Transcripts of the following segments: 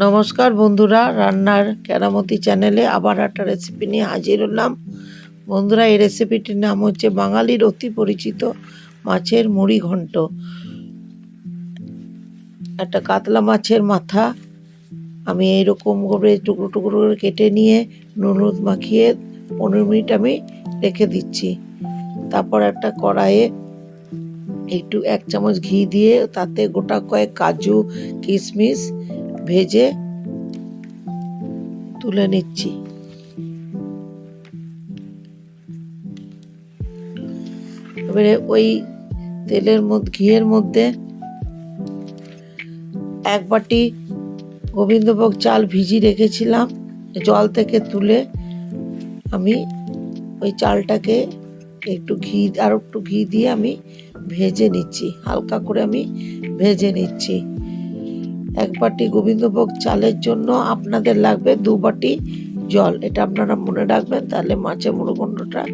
নমস্কার বন্ধুরা, রান্নার কেরামতি চ্যানেলে আবার একটা রেসিপি নিয়ে হাজির হলাম। বন্ধুরা, এই রেসিপিটির নাম হচ্ছে বাঙালির অতি পরিচিত মাছের মুড়ি ঘন্ট। একটা কাতলা মাছের মাথা, আমি এইরকম করে টুকরো টুকরো করে কেটে নিয়ে নুন মাখিয়ে পনেরো মিনিট আমি রেখে দিচ্ছি। তারপর একটা কড়াইয়ে একটু এক চামচ ঘি দিয়ে তাতে গোটা কয়েক কাজু, কিশমিশ ভেজে তুলে নিচ্ছি। এবারে ওই তেলের মধ্যে, ঘিয়ের মধ্যে এক বাটি গোবিন্দভোগ চাল ভিজি রেখেছিলাম। জল থেকে তুলে আমি ওই চালটাকে একটু ঘি, আর একটু ঘি দিয়ে আমি ভেজে নিচ্ছি। হালকা করে আমি ভেজে নিচ্ছি। এক বাটি গোবিন্দভোগ চালের জন্য আপনাদের লাগবে দু বাটি জল। এটা আপনারা মনে রাখবেন, তাহলে মাছের মুড়োঘণ্টটা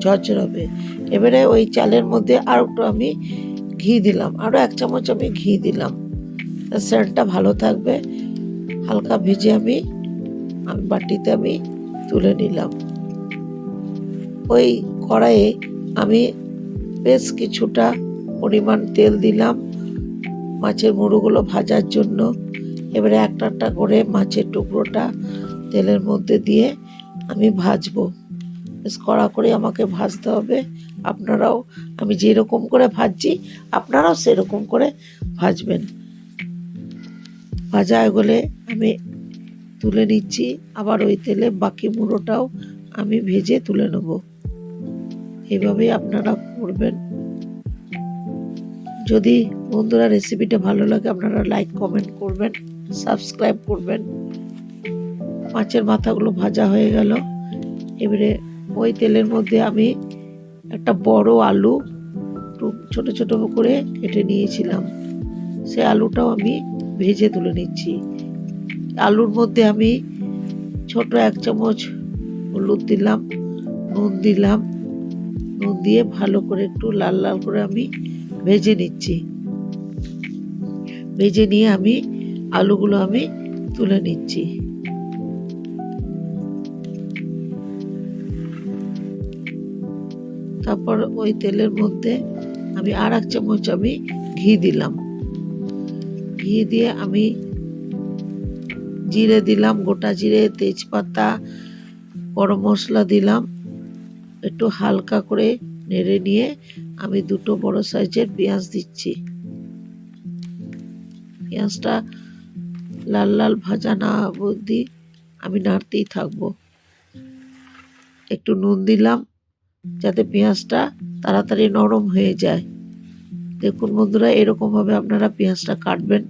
ঝরঝর হবে এবারে ওই চালের মধ্যে আর একটু আমি ঘি দিলাম। আরও এক চামচ আমি ঘি দিলাম। সেন্টটা ভালো থাকবে। হালকা ভেজে আমি আমি বাটিতে আমি তুলে নিলাম। ওই কড়াইয়ে আমি বেশ কিছুটা পরিমাণ তেল দিলাম। মাছের মুড়োগুলো ভাজার জন্য। এবারে একটা একটা করে মাছের টুকরোটা তেলের মধ্যে দিয়ে আমি ভাজবো। বেশ কড়া করে আমাকে ভাজতে হবে। আপনারাও আমি যেরকম করে ভাজছি, আপনারাও সেরকম করে ভাজবেন। ভাজা এগুলে আমি তুলে নিচ্ছি। আবার ওই তেলে বাকি মুড়োটাও আমি ভেজে তুলে নেব। এইভাবেই আপনারা করবেন। যদি বন্ধুরা রেসিপিটা ভালো লাগে, আপনারা লাইক কমেন্ট করবেন সাবস্ক্রাইব করবেন। মাছের মাথাগুলো ভাজা হয়ে গেল। এবারে ওই তেলের মধ্যে আমি একটা বড় আলু ছোট ছোট করে কেটে নিয়েছিলাম। সে আলুটাও আমি ভেজে তুলে নিচ্ছি। আলুর মধ্যে আমি ছোট এক চামচ হলুদ দিলাম, নুন দিলাম। নুন দিয়ে ভালো করে একটু লাল লাল করে আমি ভেজে নিচ্ছি। ভেজে নিয়ে আমি আলুগুলো আমি তুলে নিচ্ছি। তারপর ওই তেলের মধ্যে আমি আর এক চামচ আমি ঘি দিলাম। ঘি দিয়ে আমি জিরে দিলাম, গোটা জিরে, তেজপাতা, গরম মশলা দিলাম। একটু হালকা করে নেড়ে নিয়ে আমি দুটো বড় সাইজের পেঁয়াজ দিচ্ছি। পেঁয়াজটা লাল লাল ভাজা না অবধি আমি নাড়তেই থাকব। একটু নুন দিলাম যাতে পেঁয়াজটা তাড়াতাড়ি নরম হয়ে যায়। দেখুন বন্ধুরা, এরকমভাবে আপনারা পেঁয়াজটা কাটবেন।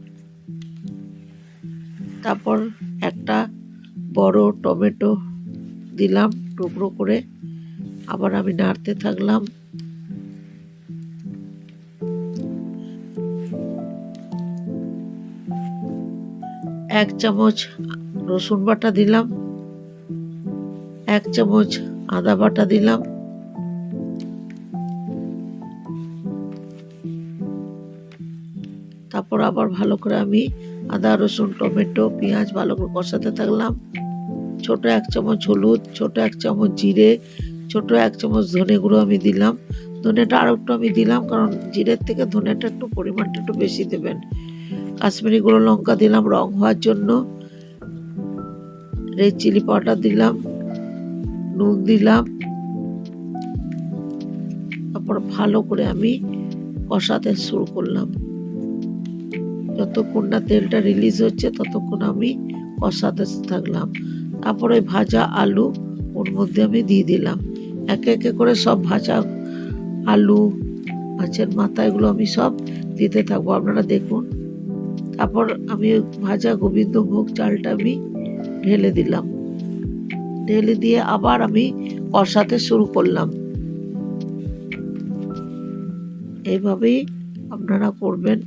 তারপর একটা বড় টমেটো দিলাম টুকরো করে। আবার আমি নাড়তে থাকলাম। এক চামচ রসুন বাটা দিলাম। এক চামচ আদা বাটা দিলাম। তারপর আবার ভালো করে আমি আদা, রসুন, টমেটো, পেঁয়াজ ভালো করে কষাতে থাকলাম। ছোট এক চামচ হলুদ, ছোট এক চামচ জিরে ছোট এক চামচ ধনে গুঁড়ো আমি দিলাম। ধনেটা আরও একটু আমি দিলাম, কারণ জিরের থেকে ধনেটা একটু পরিমাণটা একটু বেশি দেবেন। কাশ্মীরি গুঁড়ো লঙ্কা দিলাম রং হওয়ার জন্য। রেড চিলি পাউডার দিলাম, নুন দিলাম। তারপর ভালো করে আমি কষাতে শুরু করলাম। যতক্ষণ না তেলটা রিলিজ হচ্ছে, ততক্ষণ আমি কষাতে থাকলাম। তারপরে ভাজা আলু ওর মধ্যে আমি দিয়ে দিলাম। একে একে করে সব ভাজা আলু, মাছের মাথা, এগুলো আমি সব দিতে থাকব। আপনারা দেখুন। তারপর আমি ভাজা গোবিন্দভোগ চালটা আমি ঢেলে দিলাম। ঢেলে দিয়ে আবার আমি কষাতে শুরু করলাম। এইভাবেই আপনারা করবেন।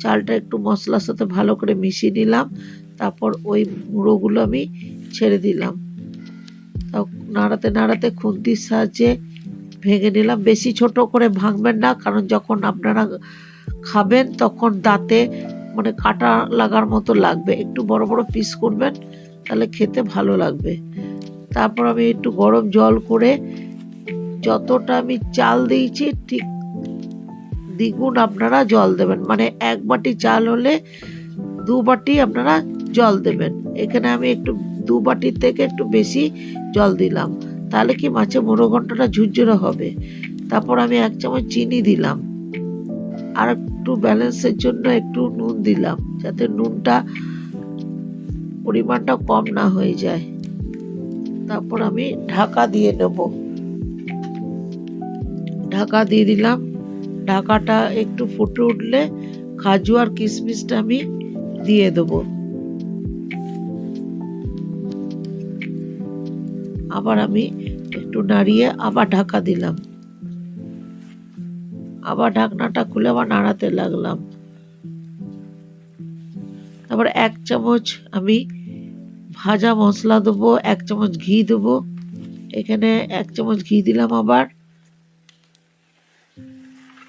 চালটা একটু মশলার সাথে ভালো করে মিশিয়ে নিলাম। তারপর ওই মুড়োগুলো আমি ছেড়ে দিলাম। নাড়াতে নাড়াতে খুন্তির সাহায্যে ভেঙে নিলাম। বেশি ছোট করে ভাঙবেন না, কারণ যখন আপনারা খাবেন তখন দাঁতে মানে কাটা লাগার মতো লাগবে। একটু বড় বড় পিস করবেন, তাহলে খেতে ভালো লাগবে। তারপর আমি একটু গরম জল করে যতটা আমি চাল দিয়েছি, ঠিক দ্বিগুণ আপনারা জল দেবেন। মানে এক বাটি চাল হলে দু বাটি আপনারা জল দেবেন। এখানে আমি একটু দু বাটির থেকে একটু বেশি জল দিলাম। তাহলে কি মাছের মোরগন্ডটা ঝুরঝুরে হবে? তারপর আমি এক চামচ চিনি দিলাম। আর একটু ব্যালেন্সের জন্য একটু নুন দিলাম, যাতে নুনটা পরিমাণটা কম না হয়ে যায়। তারপর আমি ঢাকা দিয়ে নেব। ঢাকা দিয়ে দিলাম। ঢাকাটা একটু ফুটে উঠলে খাজু আর কিশমিশটা আমি দিয়ে দেবো। আবার আমি একটু নাড়িয়ে আবার ঢাকা দিলাম। আবার ঢাকনাটা খুলে আবার নাড়াতে লাগলাম। তারপর এক চামচ আমি ভাজা মশলা দেবো, এক চামচ ঘি দেবো। এখানে এক চামচ ঘি দিলাম আবার।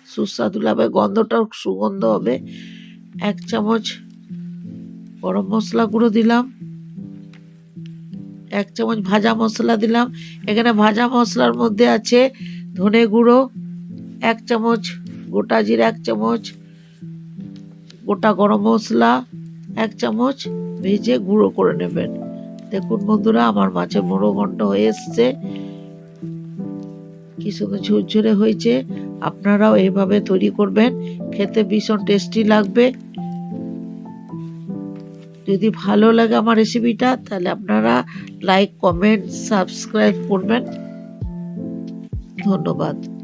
সুস্বাদু লাগবে গন্ধটাও সুগন্ধ হবে। এক চামচ গরম মশলা গুঁড়ো দিলাম। এক চামচ ভাজা মশলা দিলাম। এখানে ভাজা মশলার মধ্যে আছে ধনে গুঁড়ো, এক চামচ গোটা জিরে, এক চামচ গোটা গরম মশলা, এক চামচ ভেজে গুঁড়ো করে নেবেন। দেখুন বন্ধুরা, আমার মাছের মোড়ো ঘন্ট হয়ে এসছে। কি সুন্দর ঝুরঝুরে হয়েছে। আপনারাও এইভাবে তৈরি করবেন। খেতে ভীষণ টেস্টি লাগবে। যদি ভালো লাগে আমার রেসিপিটা তাহলে আপনারা লাইক কমেন্ট সাবস্ক্রাইব করবেন। ধন্যবাদ।